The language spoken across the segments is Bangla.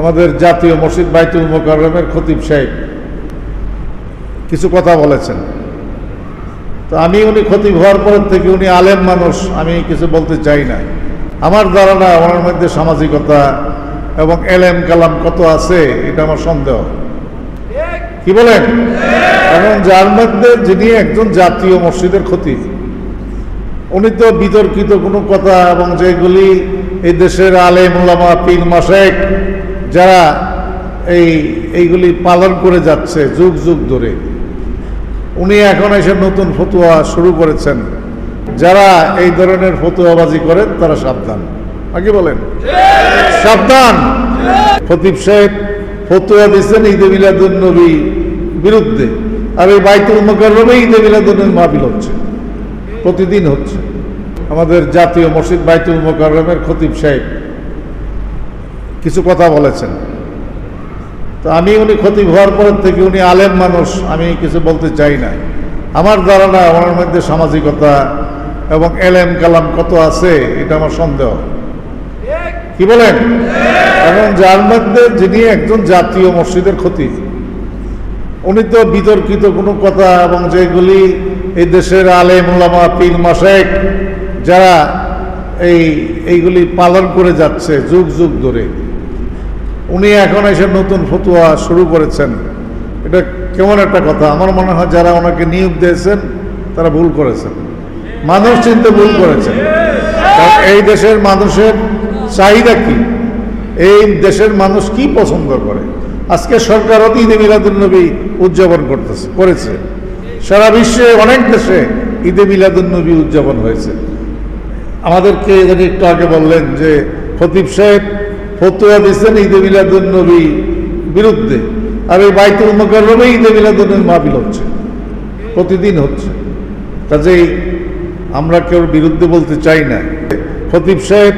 আমাদের জাতীয় মসজিদ বাইতুল মোকাররমের খতিব সাহেব কিছু কথা বলেছেন। তো আমি উনি খতিব হওয়ার পর থেকে উনি আলেম মানুষ, আমি কিছু বলতে চাই না। আমার ধারণা ওনার মধ্যে সামাজিকতা এবং এলেম কালাম কত আছে, এটা আমার সন্দেহ। কি বলেন? এবং যার মধ্যে যিনি একজন জাতীয় মসজিদের ক্ষতি উনি তো বিতর্কিত কোনো কথা এবং যেগুলি এই দেশের আলেম ওলামা পীর মাসেক যারা এই, এইগুলি পালন করে যাচ্ছে যুগ যুগ ধরে, উনি এখন এসে নতুন ফতুয়া শুরু করেছেন। যারা এই ধরনের ফতুয়াবাজি করেন, তারা সাবধান। আগে বলেন? সাবধান! খতিব সাহেব ফতুয়া দিচ্ছেন ঈদে মিলাদুল নবী বিরুদ্ধে। আর এই বাইতুল মোকাররমে ঈদে মিলাদুল নবী মাহফিল হচ্ছে। প্রতিদিন হচ্ছে। আমাদের জাতীয় মসজিদ বাইতুল মোকাররমের খতিব সাহেব কিছু কথা বলেছেন। তো আমি উনি ক্ষতি হওয়ার পর থেকে উনি আলেম মানুষ, আমি কিছু বলতে চাই না। আমার ধারণা ওনার মধ্যে সামাজিকতা এবং এলেম কালাম কত আছে, এটা আমার সন্দেহ। কি বলেন? এবং যার মধ্যে যিনি একজন জাতীয় মসজিদের ক্ষতি, উনি তো বিতর্কিত কোনো কথা এবং যেগুলি এই দেশের আলেম ওলামা পীর মাসেক যারা এই, এইগুলি পালন করে যাচ্ছে যুগ যুগ ধরে। উনি এখন এসে নতুন ফতুয়া শুরু করেছেন। এটা কেমন একটা কথা? আমার মনে হয় যারা ওনাকে নিয়োগ দিয়েছেন, তারা ভুল করেছেন। মানুষ চিনতে ভুল করেছেন। এই দেশের মানুষের চাহিদা কি? এই দেশের মানুষ কি পছন্দ করে? আজকে সরকার অতি ঈদে মিলাদুলনবী উদযাপন করতেছে, করেছে। সারা বিশ্বে অনেক দেশে ঈদে মিলাদুলনবী উদযাপন হয়েছে। আমাদেরকে একটু আগে বললেন যে খতিব সাহেব ফতুয়া দিচ্ছেন ঈদে মিলাদুল নবী বিরুদ্ধে। আর এই বাইতুল মোকাররমে ঈদে মিলাদুল নবী মাহফিল হচ্ছে। প্রতিদিন হচ্ছে। কাজেই আমরা কেউ বিরুদ্ধে বলতে চাই না? খতিব সাহেব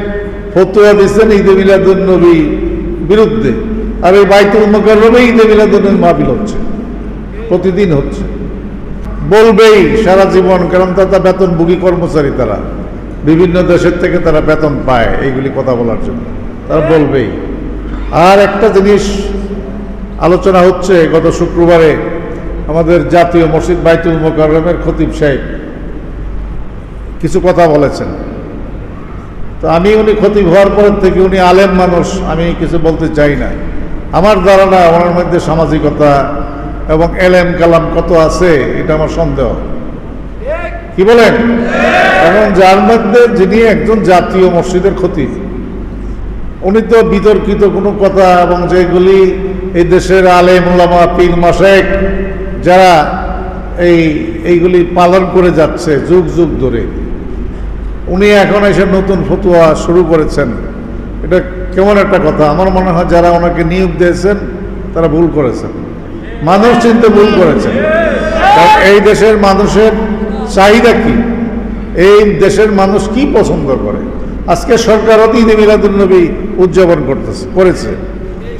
ফতুয়া দিচ্ছেন ঈদে মিলাদুল নবী বিরুদ্ধে। আর এই বাইতুল মোকাররমে ঈদে মিলাদুল নবী মাহফিল হচ্ছে। প্রতিদিন হচ্ছে। বলবেই সারা জীবন, কারণ তারা বেতনভোগী কর্মচারী তারা। বিভিন্ন দেশের থেকে তারা বেতন পায় এইগুলি কথা বলার জন্য। তারা বলবেই। আর একটা জিনিস আলোচনা হচ্ছে গত শুক্রবারে আমাদের জাতীয় মসজিদ বাইতুল মোকাররমের খতিব সাহেব কিছু কথা বলেছেন। তো আমি উনি খতিব হওয়ার পর থেকে উনি আলেম মানুষ আমি কিছু বলতে চাই না। আমার ধারণা ওনার মধ্যে সামাজিকতা এবং এলেম কালাম কত আছে এটা আমার সন্দেহ। কি বলেন? এবং যার মধ্যে যিনি একজন জাতীয় মসজিদের ক্ষতি উনি তো বিতর্কিত কোনো কথা এবং যেগুলি এই দেশের আলেম ওলামা পীর মাসেক যারা এই, এইগুলি পালন করে যাচ্ছে যুগ যুগ ধরে। উনি এখন এসে নতুন ফতুয়া শুরু করেছেন। এটা কেমন একটা কথা? আমার মনে হয় যারা ওনাকে নিয়োগ দিয়েছেন, তারা ভুল করেছেন। মানুষ চিনতে ভুল করেছেন এই দেশের মানুষের চাহিদা কি? এই দেশের মানুষ কি পছন্দ করে? আজকে সরকার অতি ঈদে মিলাদুলনবী উদযাপন করতেছে, করেছে।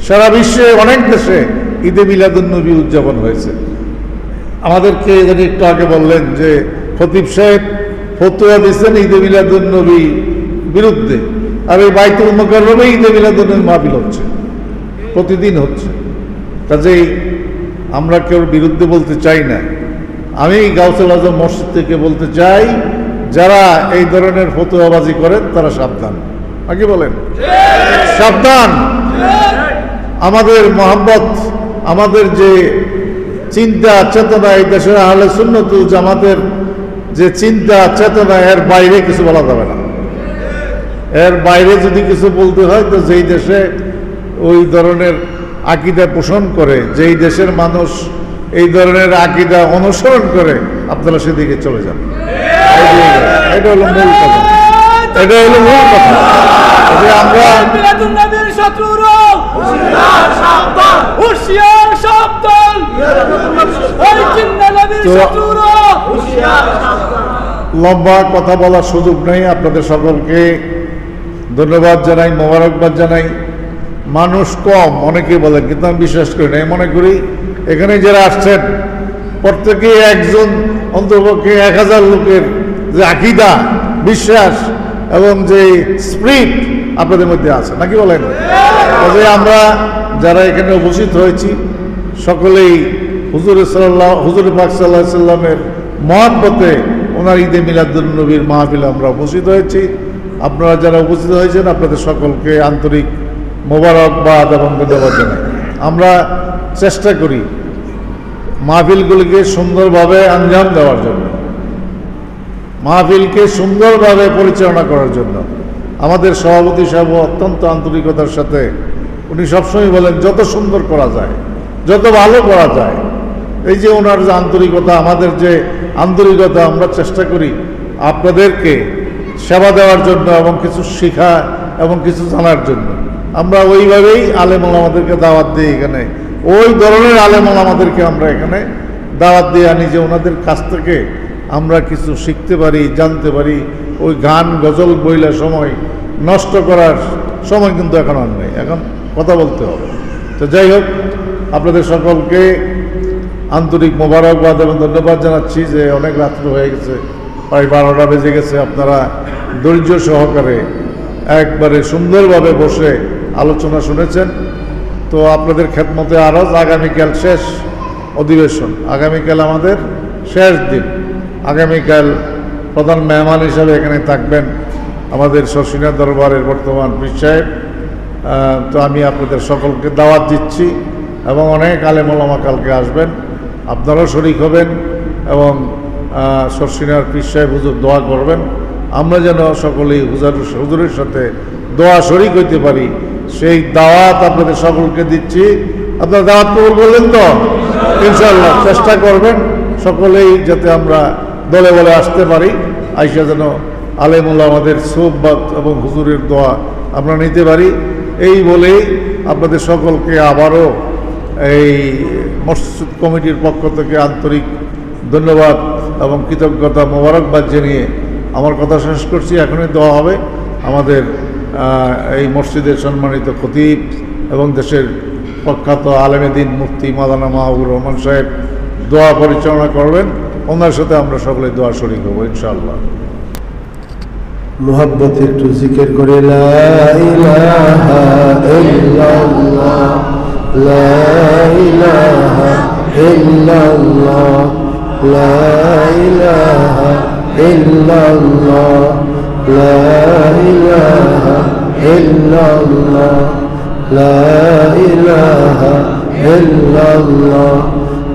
সারা বিশ্বে অনেক দেশে ঈদে মিলাদুলনবী উদযাপন হয়েছে। আমাদেরকে যদি একটু আগে বললেন যে খতিব সাহেব ফতুয়া দিচ্ছেন ঈদে মিলাদুলনবী বিরুদ্ধে। আর এই বাইতুল মোকাররমে ঈদে মিলাদুলনবী মাহফিল হচ্ছে, প্রতিদিন হচ্ছে। কাজেই আমরা কেউ বিরুদ্ধে বলতে চাই না। আমি গাউসুল আজম মসজিদ থেকে বলতে চাই যারা এই ধরনের ফতুয়াবাজি করেন, তারা সাবধান। আগে বলেন? সাবধান। আমাদের মোহাম্মত আমাদের যে চিন্তা, চেতনা, এই দেশের আহলে সুন্নতুল জামাতের যে চিন্তা, চেতনা, এর বাইরে কিছু বলা যাবে না। এর বাইরে যদি কিছু বলতে হয়, তো যেই দেশে ওই ধরনের আকিদা পোষণ করে, যেই দেশের মানুষ এই ধরনের আকিদা অনুসরণ করে, আপনারা সেদিকে চলে যান। এটা হলো মূল কথা এটা মূল কথা যে আমরা মিলাদুন্নবীর শত্রুরা হুশিয়ার সাবধান ওই চিন্তা নবীর তো- শত্রুরা লম্বা কথা বলার সুযোগ নেই। আপনাদের সকলকে ধন্যবাদ জানাই, মোবারকবাদ জানাই। মানুষ কম অনেকে বলে, কিন্তু আমি বিশ্বাস করি না মনে করি এখানে যারা আসছেন প্রত্যেকে একজন অন্তপক্ষে এক হাজার লোকের যে আকিদা, বিশ্বাস এবং যে স্প্রিট আপনাদের মধ্যে আছে, নাকি বলেন? তবে আমরা যারা এখানে উপস্থিত হয়েছি সকলেই হুজুর সাল্লাহ হুজুর পাক সাল্লাহ সাল্লামের মহাব্বতে ওনার ঈদে মিলাদুল নবীর মাহফিলে আমরা উপস্থিত হয়েছি। আপনারা যারা উপস্থিত হয়েছেন, আপনাদের সকলকে আন্তরিক মোবারকবাদ এবং ধন্যবাদ জানাই আমরা চেষ্টা করি মাহফিলগুলিকে সুন্দরভাবে আঞ্জাম দেওয়ার জন্য। মাহফিলকে সুন্দরভাবে পরিচালনা করার জন্য। আমাদের সভাপতি সাহেব অত্যন্ত আন্তরিকতার সাথে উনি সবসময় বলেন, যত সুন্দর করা যায়, যত ভালো করা যায়। এই যে ওনার যে আন্তরিকতা, আমাদের যে আন্তরিকতা, আমরা চেষ্টা করি আপনাদেরকে সেবা দেওয়ার জন্য এবং কিছু শেখা এবং কিছু জানার জন্য। আমরা ওইভাবেই আলেমল আমাদেরকে দাওয়াত দিই এখানে। ওই ধরনের আলেমল আমাদেরকে আমরা এখানে দাওয়াত দিয়ে আনি যে ওনাদের কাছ থেকে আমরা কিছু শিখতে পারি, জানতে পারি, ওই গান গজল বইলা সময় নষ্ট করার সময় কিন্তু এখন আর নেই। এখন কথা বলতে হবে। তো যাই হোক, আপনাদের সকলকে আন্তরিক মোবারকবাদ এবং ধন্যবাদ জানাচ্ছি যে অনেক রাত্র হয়ে গেছে, প্রায় বারোটা বেজে গেছে। আপনারা ধৈর্য সহকারে একবারে সুন্দরভাবে বসে আলোচনা শুনেছেন। তো আপনাদের খেদমতে আরজ আগামীকাল শেষ অধিবেশন। আগামীকাল আমাদের শেষ দিন। আগামীকাল প্রধান মেহমান হিসাবে এখানে থাকবেন আমাদের শশিনা দরবারের বর্তমান পীর সাহেব। তো আমি আপনাদের সকলকে দাওয়াত দিচ্ছি এবং অনেক আলেমলামা কালকে আসবেন। আপনারাও শরিক হবেন এবং শর্ষিনার পীর সাহেব হুজুর দোয়া করবেন। আমরা যেন সকলেই হুজার, হুজুরের সাথে দোয়া শরিক হইতে পারি। সেই দাওয়াত আপনাদের সকলকে দিচ্ছি। আপনারা দাওয়াত কবুল করলেন তো? ইনশাল্লাহ চেষ্টা করবেন সকলেই যাতে আমরা দলে বলে আসতে পারি। আইসা যেন আলেমুল্লাহ আমাদের সোহবাত এবং হুজুরের দোয়া আমরা নিতে পারি। এই বলেই আপনাদের সকলকে আবারও এই মসজিদ কমিটির পক্ষ থেকে আন্তরিক ধন্যবাদ এবং কৃতজ্ঞতা মোবারকবাদ জানিয়ে আমার কথা শেষ করছি। এখনই দেওয়া হবে আমাদের এই মসজিদের সম্মানিত খতিব এবং দেশের প্রখ্যাত আলেমেদিন মুফতি মাদানা মাহবুর রহমান সাহেব দোয়া পরিচালনা করবেন। ওনার সাথে আমরা সকলে দোয়া শরিক হব, ইনশাআল্লাহ। মোহাব্বত একটু জিকির করে, লা লা লা লা লা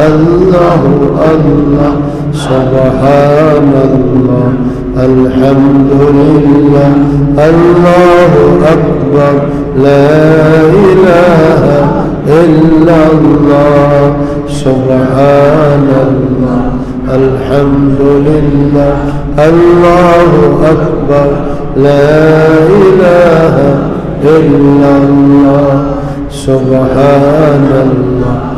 الله الله سبحان الله الحمد لله الله أكبر لا إله إلا الله سبحان الله الحمد لله الله أكبر لا إله إلا الله سبحان الله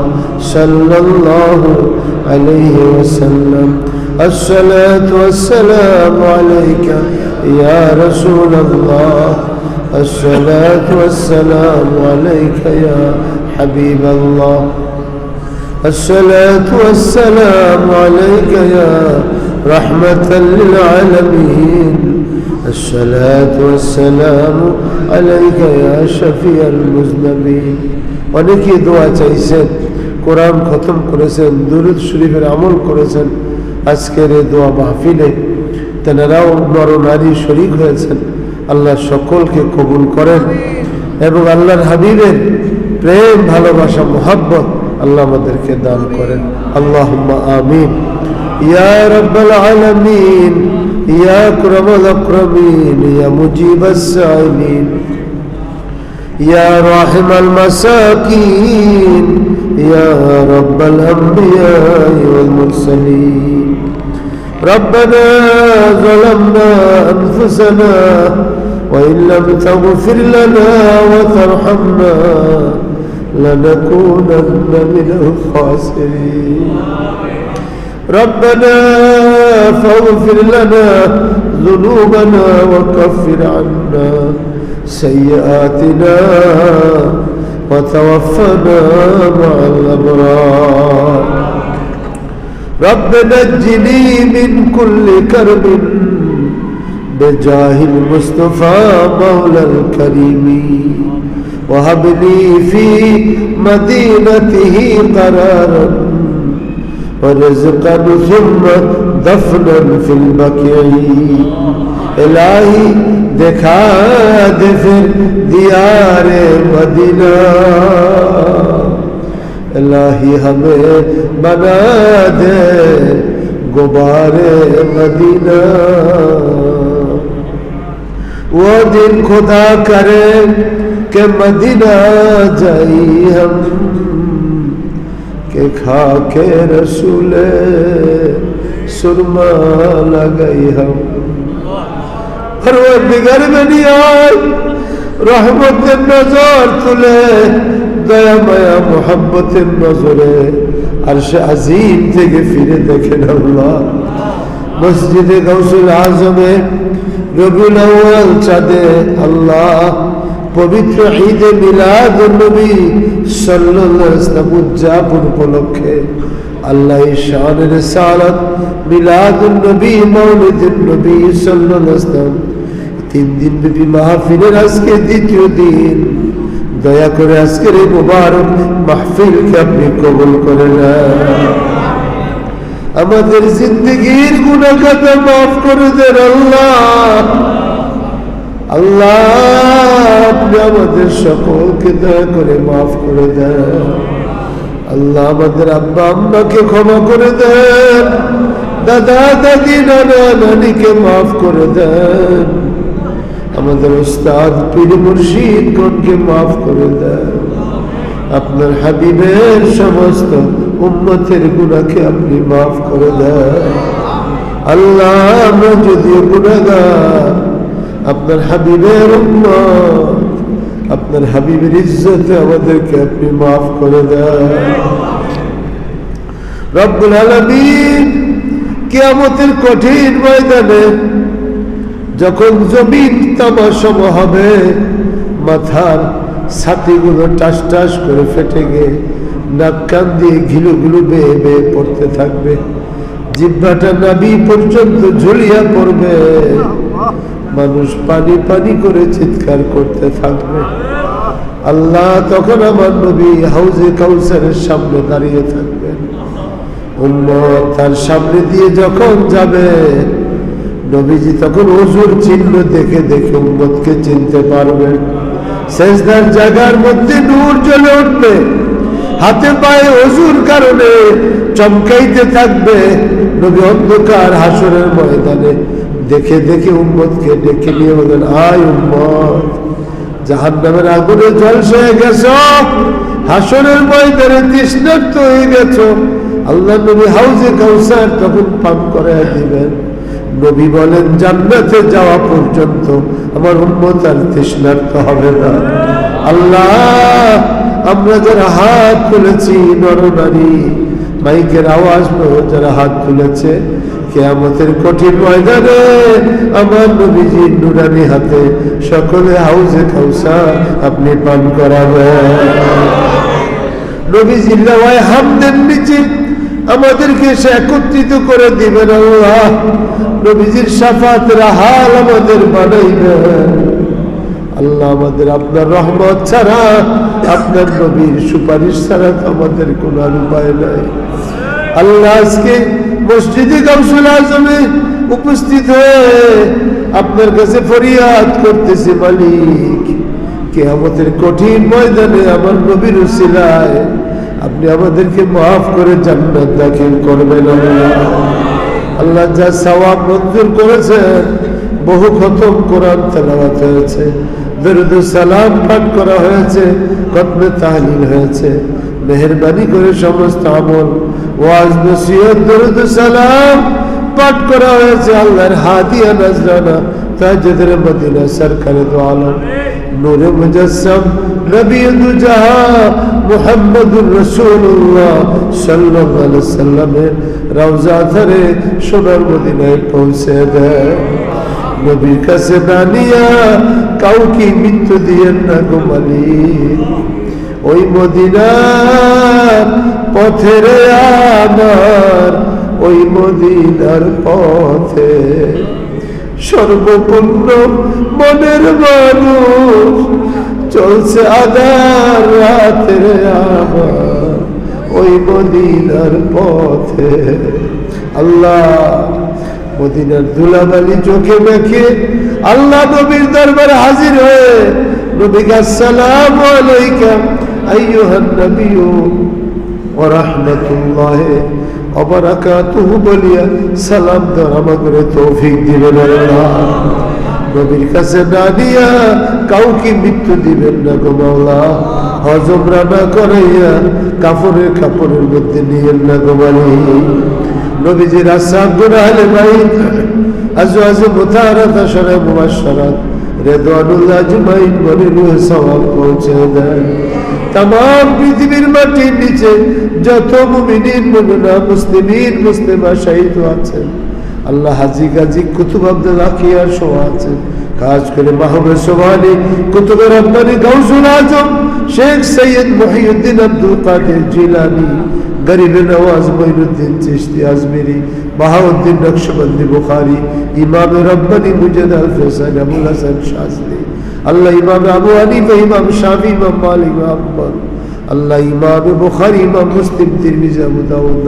صلى الله عليه وسلم. الصلاة والسلام عليك يا رسول الله. الصلاة والسلام عليك يا حبيب الله. الصلاة والسلام عليك يا رحمة للعالمين. الصلاة والسلام عليك يا شفيع المذنبين. ولك دعاء تيسد কোরআন খতম করেছেন, দুরুদ শরীফের আমল করেছেন, আজকের এই দোয়া মাহফিলে তেনারাও নর নারী শরিক হয়েছেন। আল্লাহ সকলকে কবুল করেন এবং আল্লাহর হাবিবের প্রেম, ভালোবাসা, মোহাব্বত আল্লাহ আমাদেরকে দান করেন। আল্লাহ আমিন। ইয়া রব্বাল আলামিন, ইয়া আকরামাল আকরামিন, ইয়া মুজিবাস সাইলিন ইয়া রাহিমাল মাসাকিন يا رب الأنبياء والمرسلين. ربنا ظلمنا أنفسنا وإن لم تغفر لنا وترحمنا لنكونن من الخاسرين. ربنا فاغفر لنا ذنوبنا وكفر عنا سيئاتنا وتوفنا مع الأبرار. رب نجني من كل كرب بجاه المصطفى مولى الكريم. وهب لي في مدينته قرارا ورزقا ثم دفنا في البقيع इलाही देखा दे फिर दियार मदीना। इलाही हमें बना दे गुबार मदीना। वो दिन खुदा करे के मदीना जाई हम, के खा के रसूल सुरमा लगाई हम। পরবর্তীকার দুনিয়ায় রহমতের নজর তুলে, দয়া, মায়া মোহাম্মতের নজরে আর সে আজিম থেকে ফিরে দেখেন আল্লাহ। মসজিদে গৌসুল আজমে রবিউল আউয়াল চাঁদে আল্লাহ, পবিত্র ঈদে মিলাদ নবী আলাইহি উদযাপন উপলক্ষে আল্লাহ শানের সালাত মিলাদুন নবী মাউলিদুন নবী ওয়াসাল্লাম তিন দিন ব্যাপী মাহফিলের আজকে দ্বিতীয় দিন। দয়া করে আজকের এই মুবারক মাহফিলকে আপনি কবল করে আমাদের জিন্দগির গুণাখাতা মাফ করে দেন আল্লাহ। আল্লাহ, আপনি আমাদের সকলকে দয়া করে মাফ করে দেন। আল্লাহ, আমাদের আব্বা আম্মাকে ক্ষমা করে দেন। দাদা, দাদি, নানা, নানিকে মাফ করে দেন। আমাদের উস্তাদ পীর মুর্শিদগণকে মাফ করে দেয় আপনার হাবিবের সমস্ত উম্মতের গুণাকে আপনি মাফ করে দেন। আল্লাহ, আমরা যদিও গুণাগার আপনার হাবিবের উম্মত, আপনার হাবিবের ইজ্জতে আমাদেরকে আপনি মাফ করে দেন। রব্বুল আলামিন কিয়ামতের কঠিন ময়দানে যখন জমিন তামাশম হবে, মাথার ছাতিগুলো টাস টাস করে ফেটে গিয়ে নাক কান দিয়ে ঘিলুগুলো বেয়ে বেয়ে পড়তে থাকবে। জিব্বাটা নাবি পর্যন্ত ঝুলিয়া পড়বে। মানুষ পানি পানি করে চিৎকার করতে থাকবে। আল্লাহ তখন আমার নবী হাউজে কাউসারের সামনে দাঁড়িয়ে থাকবেন। তার সামনে দিয়ে যখন যাবে নবীজি তখন অজুর চিহ্ন দেখে দেখে উম্মতকে চিনতে পারবেন শেষদার জায়গার মধ্যে নূর জ্বলে উঠবে। হাতে পায়ে অজুর কারণে চমকাইতে থাকবে। নবী অন্ধকার হাসরের ময়দানে দেখে দেখে উম্মতকে ডেকে নিয়ে বলেন আয় উম্মত জাহান নামের আগুনে জলস হয়ে গেছ হাসনের ময়দানে তৃষ্ণার্ত হয়ে গেছ। আল্লাহ নবী হাউজে কাউসার তখন পান করে দিবেন নবী বলেন, জান্নাতে যাওয়া পর্যন্ত আমার উন্মত আর তৃষ্ণার্ত হবে না। আল্লাহ, আমরা যারা হাত তুলেছি, নরনারী, মাইকের আওয়াজ যারা হাত তুলেছে, কেয়ামতের কঠিন ময়দানে আমার নবীজির নুরানি হাতে সকলে হাউজে খাউসা আপনি পান করাবেন। নবীজির নেওয়ায় হামদের নিচে আমাদেরকে সে একত্রিত করে দিবেন আল্লাহ। নবীজির সাফাতের হাল আমাদের বানাইবেন। আল্লাহ আমাদের আপনার রহমত ছাড়া, আপনার নবীর সুপারিশ ছাড়া তো আমাদের কোনো আর উপায় নাই। আল্লাহ আজকে মসজিদে গাউসুল আজমে উপস্থিত হয়ে আপনার কাছে ফরিয়াদ করতেছে মালিক। কে আমাদের কঠিন ময়দানে আমার নবীর উসিলায় আপনি আমাদেরকে মাফ করে জান্নাত দাখিল করবেন আল্লাহ। যা সওয়াব মঞ্জুর করেছেন, বহু খতম কোরআন তেলাওয়াত হয়েছে, দরুদ সালাম পাঠ করা হয়েছে কতমে তাহলিল হয়েছে। মেহরবানি করে সমস্ত আমল, ওয়াজ, নসিহত, দরুদ সালাম পাঠ করা হয়েছে আল্লাহর হাদিয়া নজরানা তাজদের মদিনা সরকারে দো আলম নূরে মুজাসসাম, নবী দুজাহা মুহাম্মদুর রাসূলুল্লাহ সাল্লাল্লাহু আলাইহি সাল্লামের রওজা ধরে সোনার মদিনায় পৌঁছে দেয়। নবীর কাছে নিয়া কাউকে মৃত্যু দিয়েন না গো মালিক। ওই মদিনার পথের আমার, ওই মদিনার পথে সর্বপূর্ণ মনের মানুষ চলছে আদার রাতের আমার ওই মদিনার পথে। আল্লাহ, মদিনার ধুলাবালি চোখে মেখে আল্লাহ নবীর দরবারে হাজির হয়ে নবীকে আসসালাম আলাইকা আইয়ুহান নবিয়্যু ওয়া রাহমাতুল্লাহি ওয়া বারাকাতুহু বলিয়া সালাম দেওয়ার আমাকে তৌফিক দিবেন আল্লাহ নবীর কাছে না দিয়া কাউকে মৃত্যু দিবেন না গো মাওলা। হজম রান্না করাইয়া কাপড়ের কাপড়ের মধ্যে নিয়েন না গো মালিক নবীজির আসাব গুনাহলে বাইত আজওয়াজ মুতাহারাত আশরা মুবাশশারাত, রেদওয়ানুল্লাহ আজমাইন বলে রুহে সওয়াব পৌঁছে পৃথিবীর নিচে যত মুমিনিন মুসলিমা শহীদ আছেন আল্লাহ হাজি গাজী কুতুব আব্দুল আকিয়ার শোয়া আছেন কাজ করে মাহবুব সোমানি কুতুব রব্বানি গাউসুল আজম, শেখ সৈয়দ মহিউদ্দিন আব্দুল কাদের জিলানি, গরিব নওয়াজ মঈনুদ্দিন চিশতি আজমেরি, বাহাউদ্দিন নকশবন্দি বুখারি, ইমাম রব্বানি মুজাদ আল ফেসান আবুল হাসান শাজলি আল্লাহ ইমাম আবু হানিফা, ইমাম শাফি, ইমাম মালিক আহমদ, আল্লাহ ইমাম বুখারি, ইমাম মুসলিম, তিরমিজি, আবু দাউদ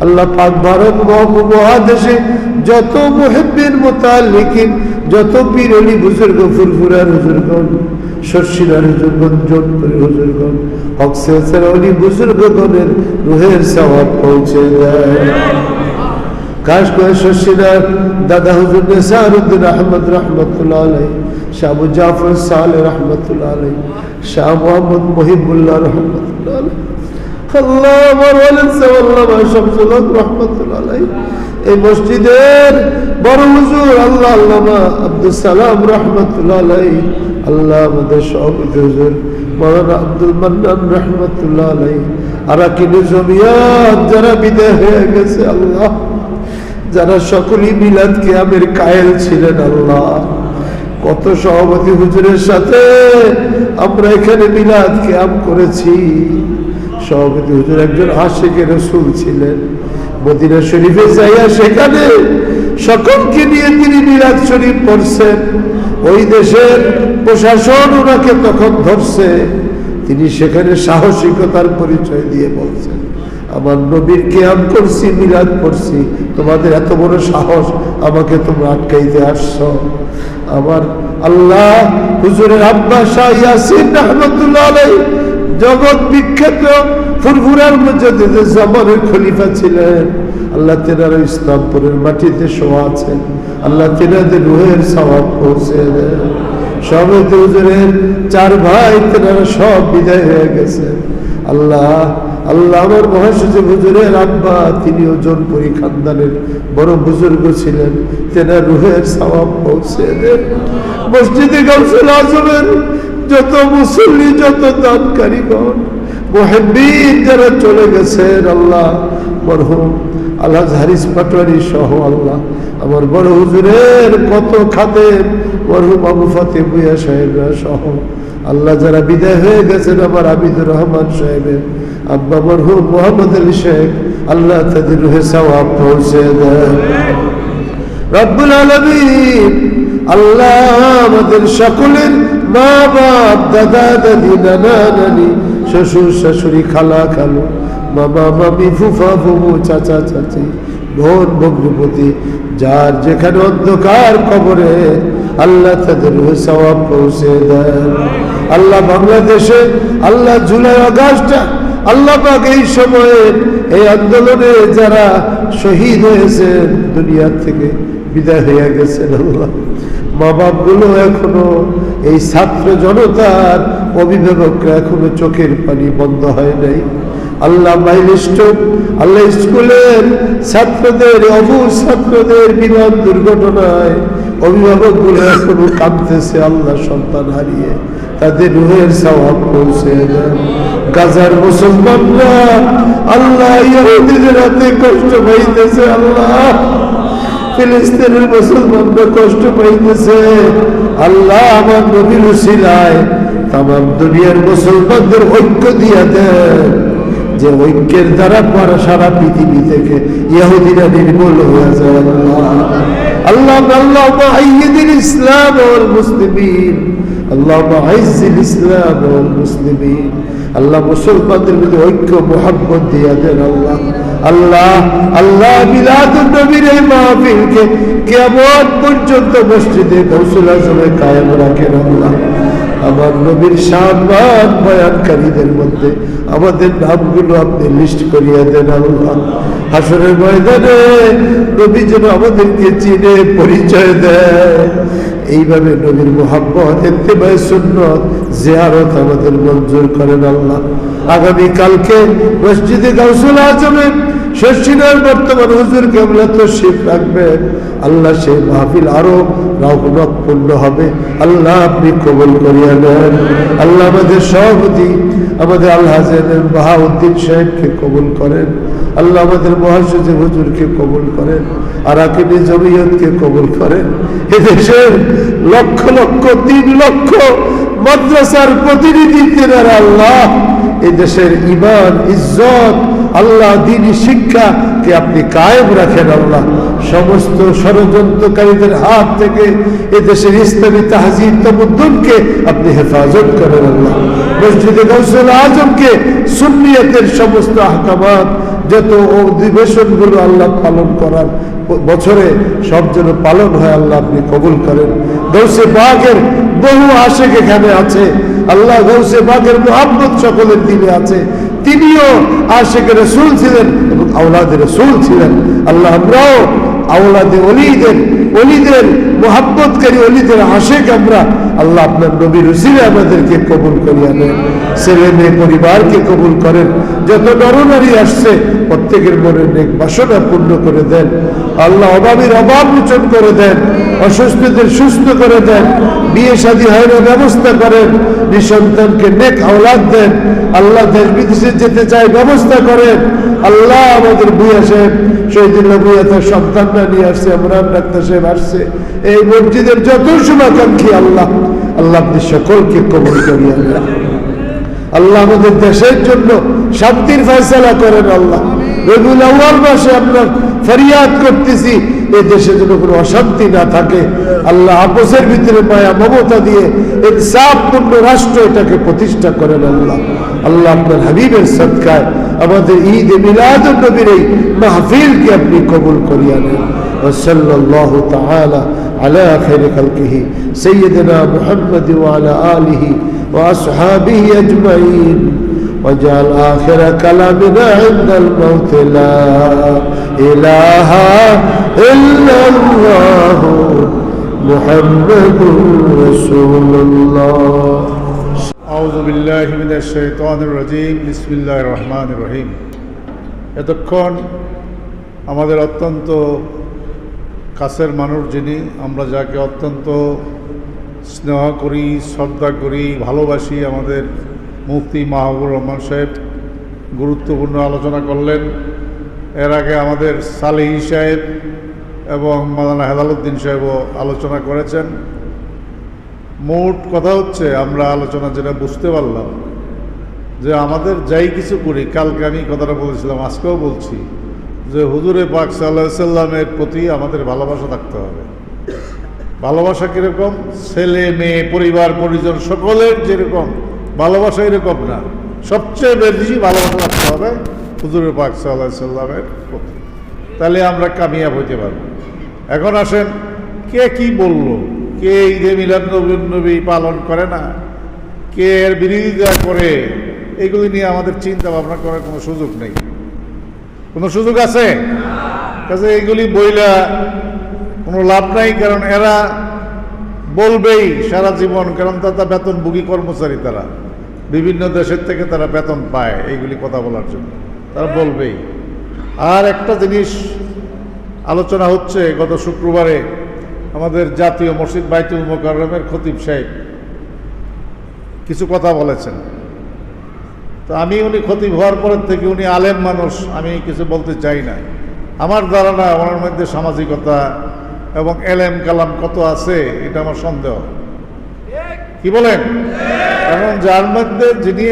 আল্লাহ পাক ভারত মহ- মহাদেশে যত মুহিব্বিন মুতাল্লিকিন, যত পীর অলি বুজুর্গ ফুরফুরার হুজুরগণ শর্ষিনার হুজুরগণ জোনপুরের হুজুরগণ হক সেলসের অলি বুজুর্গগণের রুহের সওয়াব পৌঁছে দেয়। কাশ করে শশীদার দাদা হুজুর নেসারুদ্দিন আহমদ রহমতুল্লাহ আলাই শাহ জাফর সালে রহমতুল্লাহ আলাই শাহ মোহাম্মদ মহিবুল্লাহ রহমতুল্লাহ আলাই আমার এই মসজিদের আল্লাহ আব্দুল সালাম আল্লাহ যারা বিদায় হয়ে গেছে আল্লাহ, যারা সকলেই মিলাদ কিয়ামের কায়েল ছিলেন আল্লাহ, কত সভাপতি হুজুরের সাথে আমরা এখানে মিলাদ কিয়াম করেছি। সভাপতি হুজুর একজন আশেকে রসুল ছিলেন। মদিনা শরীফে যাইয়া সেখানে সকলকে নিয়ে তিনি মিলাদ শরীফ পড়ছেন। ওই দেশের প্রশাসন ওনাকে তখন ধরছে। তিনি সেখানে সাহসিকতার পরিচয় দিয়ে বলছেন, আমার নবীর কেয়াম করছি, মিলাদ করছি তোমাদের এত বড় সাহস, আমাকে তোমরা আটকাইতে আসছো। আমার আল্লাহ হুজুরের আব্বা শাহ ইয়াসিন আলাই জগৎ বিখ্যাত, ফুরফুরার মধ্যে জমানের খলিফা ছিলেন, আল্লাহ তেনারা ইসলামপুরের মাটিতে শোয়া আছেন, আল্লাহ তেনাদের রুহের সওয়াব পৌঁছে দেন সবেত হুজুরের চার ভাই তেনারা সব বিদায় হয়ে গেছে আল্লাহ আল্লাহ আমার মহাসচিব হুজুরের আব্বা তিনি ওজন পরি খানদানের বড় বুজুর্গ ছিলেন, তেনার রুহের সওয়াব পৌঁছে দেন মসজিদে গাউসুল আজমের যত মুসল্লি যত দানকারীগণ মোহেব্বিন যারা চলে গেছেন আল্লাহ মরহুম আল্লাহ হারিস পাটোয়ারি সহ আল্লাহ। আমার বড় হুজুরের কত খাতের মরহুম আবু ফাতে বুয়া সাহেবরা সহ। আল্লাহ যারা বিদায় হয়ে গেছেন আমার আবিদুর রহমান সাহেবের। আব্বা মরহুম মোহাম্মদ আলী শেখ আল্লাহ তাদের রুহে সওয়াব পৌঁছে দেয় রব্বুল আলমিন আল্লাহ আমাদের সকলের মা বাপ দাদা, দাদি, নানা, নানি, শ্বশুর, শাশুড়ি, খালা, খালু, মামা, মামি, ফুফা, ফুফু, চাচা, চাচি, বোন, ভগ্নপতি, যার যেখানে অন্ধকার কবরে আল্লাহ তাদের সওয়াব পৌঁছে দেন। আল্লাহ বাংলাদেশে, আল্লাহ জুলাই আগস্টটা আল্লাহ পাক এই সময়ে এই আন্দোলনে যারা শহীদ হয়েছেন, দুনিয়ার থেকে বিদায় হয়ে গেছেন আল্লাহ। মা বাপগুলো এখনও এই ছাত্র জনতার অভিভাবকরা এখনও চোখের পানি বন্ধ হয় নাই। আল্লাহ আল্লাহ স্কুলের ছাত্রদের অবু ছাত্রদের বিমান দুর্ঘটনায় অভিভাবকগুলো এখনও কাঁদতেছে আল্লাহ সন্তান হারিয়ে তাদের রুহের সওয়াব পৌঁছে গাজার মুসলমানরা আল্লাহ ইহুদিদের কষ্ট পাইতেছে, আল্লাহ। ফিলিস্তিনের মুসলমানরা কষ্ট পাইতেছে। আল্লাহ আমার নবীর উশিলায় তাম দুনিয়ার মুসলমানদের ঐক্য দিয়া দেন। যে ঐক্যের দ্বারা সারা পৃথিবী থেকে ইহুদিরা নির্মূল হয়ে যায়। আল্লাহ আল্লাহ ইসলাম মুসলিমিন। আল্লাহ ইসলাম মুসলিমিন। আল্লাহ মুসলমানদের মধ্যে ঐক্য মোহাম্মত দিয়া দেন আল্লাহ। আল্লাহ আল্লাহ মিলাদুল নবীর এই মাহফিলকে কেমন পর্যন্ত মসজিদে গৌসুল আজমে কায়েম রাখেন আল্লাহ। আমার নবীর সম্মান বয়ানকারীদের মধ্যে আমাদের নামগুলো আপনি লিস্ট করিয়ে দেন আল্লাহ। হাসরের ময়দানে নবী যেন আমাদেরকে চিনে, পরিচয় দেয়। এইভাবে নবীর মোহাম্মত এত্তেবায় সুন্নত, জিয়ারত আমাদের মঞ্জুর করেন আল্লাহ। আগামী কালকে মসজিদে গাউসুল আজমে শশিনার বর্তমান হুজুর কেবলা তো শিব রাখবেন আল্লাহ সেই মাহফিল আরও রহমত পূর্ণ হবে। আল্লাহ আপনি কবুল করিয়া নেন। আল্লাহ আমাদের সভাপতি, আমাদের আল্লাহ বাহাউদ্দিন সাহেবকে কবুল করেন। আল্লাহ আমাদের মহাসচিব হুজুরকে কবুল করেন। আর আকিনি জমিয়তকে কবুল করেন। এদেশের লক্ষ লক্ষ, তিন লক্ষ মাদ্রাসার প্রতিনিধি তেনারা আল্লাহ। এদেশের ইমান ইজ্জত আল্লাহ দিনী শিক্ষাকে আপনি কায়েম রাখেন আল্লাহ। সমস্ত ষড়যন্ত্রকারীদের হাত থেকে এদেশের ইসলামী তাহজিব তমুদ্দুনকে আপনি হেফাজত করেন আল্লাহ। মসজিদে গৌসুল আজমকে সুন্নিয়তের সমস্ত আহকামাত, যত অধিবেশনগুলো আল্লাহ পালন করার বছরে সব যেন পালন হয় আল্লাহ আপনি কবুল করেন। গৌসে বাঘের বহু আশেক এখানে আছে। আল্লাহ গৌসে বাঘের মোহাম্মদ সকলের দিনে আছে। তিনিও আশেখ রসুল ছিলেন এবং আওলাদ রসুল ছিলেন। আল্লাহ আমরাও আওলাদে অলিদের অলিদের মোহাম্মতকারী অলিদের আশেখ আমরা। আল্লাহ আপনার নবীর রসিলে আমাদেরকে কবুল করিয়া নেন। ছেলে মেয়ে পরিবারকে কবুল করেন। যত নরনারী আসছে, প্রত্যেকের মনে নেক বাসনা পূর্ণ করে দেন। আল্লাহ অভাবের অভাব মোচন করে দেন, অসুস্থদের সুস্থ করে দেন, বিয়ে শাদী হয় ব্যবস্থা করেন, নিঃসন্তানকে নেক আওলাদ দেন, আল্লাহ দেশ বিদেশে যেতে চায় ব্যবস্থা করেন। আল্লাহ আমাদের বুয়া সাহেব শহীদুল্লাহ বুয়া তার সন্তানরা নিয়ে আসছে আমরান ডাক্তার সাহেব আসছে। এই মসজিদের যত শুভাকাঙ্ক্ষী আল্লাহ আল্লাহ আপনি সকলকে কবল করিয়া আল্লাহ আল্লাহ আমাদের দেশের জন্য শান্তির ফয়সালা করেন আল্লাহ। রবিউল আউ্য়াল মাসে আমরা ফরিয়াদ করতেছি এই দেশে যেন কোনো অশান্তি না থাকে। আল্লাহ আপোসের ভিতরে মায়া মমতা দিয়ে এক ইনসাফপূর্ণ রাষ্ট্র এটাকে প্রতিষ্ঠা করেন আল্লাহ। আল্লাহ আপনার হাবিবের সৎকায় আমাদের ঈদ মিলাদ নবীর এই মাহফিলকে আপনি কবুল করিয়া নেন। وصلى الله تعالى على خير خلقه سيدنا محمد وعلى آله وأصحابه أجمعين واجعل آخر كلامنا عند الموت لا إله إلا الله محمد رسول الله আউযু বিল্লাহি মিনাশ শাইতানির রাজিম বিসমিল্লাহির রহমানির রহিম এতক্ষণ আমাদের অত্যন্ত কাছের মানুষ যিনি, আমরা যাকে অত্যন্ত স্নেহ করি, শ্রদ্ধা করি, ভালোবাসি, আমাদের মুফতি মাহবুর রহমান সাহেব গুরুত্বপূর্ণ আলোচনা করলেন। এর আগে আমাদের সালেহি সাহেব এবং মাদানা হেলালুদ্দিন সাহেবও আলোচনা করেছেন। মোট কথা হচ্ছে, আমরা আলোচনা যেটা বুঝতে পারলাম যে আমাদের যাই কিছু করি, কালকে আমি কথাটা বলেছিলাম, আজকেও বলছি যে হুজুরে পাক সাল্লাহ সাল্লামের প্রতি আমাদের ভালোবাসা থাকতে হবে। ভালোবাসা কীরকম? ছেলে, মেয়ে, পরিবার, পরিজন সকলের যেরকম, ভালোবাসা এরকম না। সবচেয়ে বেশি ভালোবাসা রাখতে হবে হুজুরে পাক সাল্লাহ সাল্লামের প্রতি। তাহলে আমরা কামিয়াব হইতে পারব। এখন আসেন, কে কি বলল? কে ঈদে মিলাদ নবীন নবী পালন করে না? কে এর বিরোধিতা করে? এগুলি নিয়ে আমাদের চিন্তা ভাবনা করার কোনো সুযোগ নেই। কোনো সুযোগ আছে? কাজে এগুলি বইলা কোনো লাভ নাই, কারণ এরা বলবেই সারা জীবন, কারণ তারা বেতন ভুগি কর্মচারী তারা। বিভিন্ন দেশের থেকে তারা বেতন পায় এইগুলি কথা বলার জন্য। তারা বলবেই। আর একটা জিনিস আলোচনা হচ্ছে, গত শুক্রবারে আমাদের জাতীয় মসজিদ বাইতুল মোকাররমের খতিব সাহেব কিছু কথা বলেছেন। তো আমি উনি ক্ষতি হওয়ার পরের থেকে উনি আলেম মানুষ, আমি কিছু বলতে চাই না। আমার ধারণা, ওনার মধ্যে সামাজিকতা এবং এলেম কালাম কত আছে, এটা আমার সন্দেহ। কি বলেন? এখন যার মধ্যে যিনি